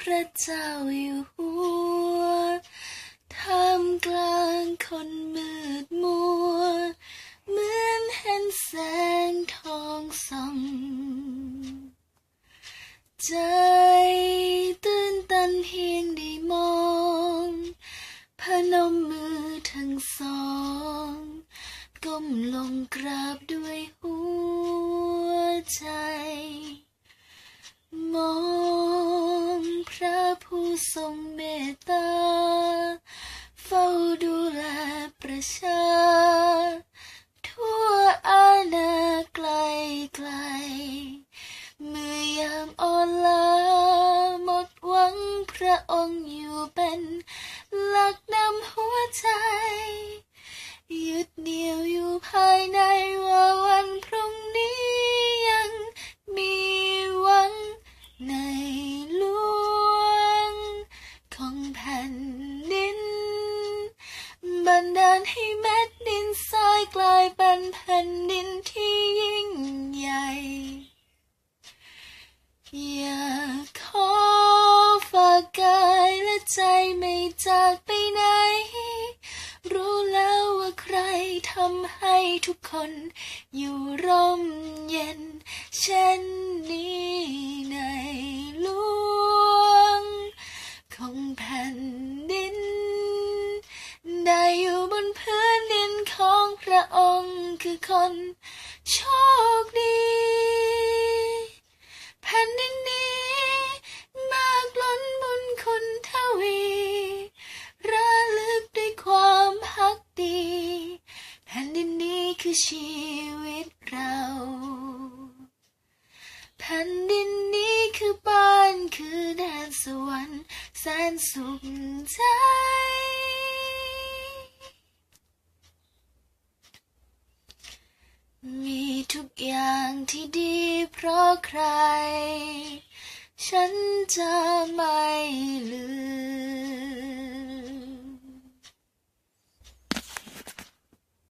พระเจ้าอยู่หัวท่ามกลางคนมืดมัว เหมือนเห็นแสงทองส่องใจตื่นตันเพียงได้มองพนมมือทั้งสอง ก้มลงกราบด้วยหัวใจ ทรงเมตตา เฝ้าดูแลประชา ทั่วอาณาไกลไกล เมื่อยามอ่อนล้าหมดหวังพระองค์อยู่เป็น หลักนำหัวใจ บันดาลให้เม็ดดินทรายกลายเป็นแผ่นดินที่ยิ่งใหญ่ อยากขอฝากกายและใจไม่จากไปไหน รู้แล้วว่าใครทำให้ทุกคนอยู่ร่มเย็นเช่น คือคนโชคดีแผ่นดินนี้มากล้นบุญคุณทวีระลึกด้วยความพักดีแผ่นดินนี้คือชีวิตเราแผ่นดินนี้คือบ้านคือแดนสวรรค์แสนสุขใจ ทุกอย่างที่ดีเพราะใคร ฉันจะไม่ลืม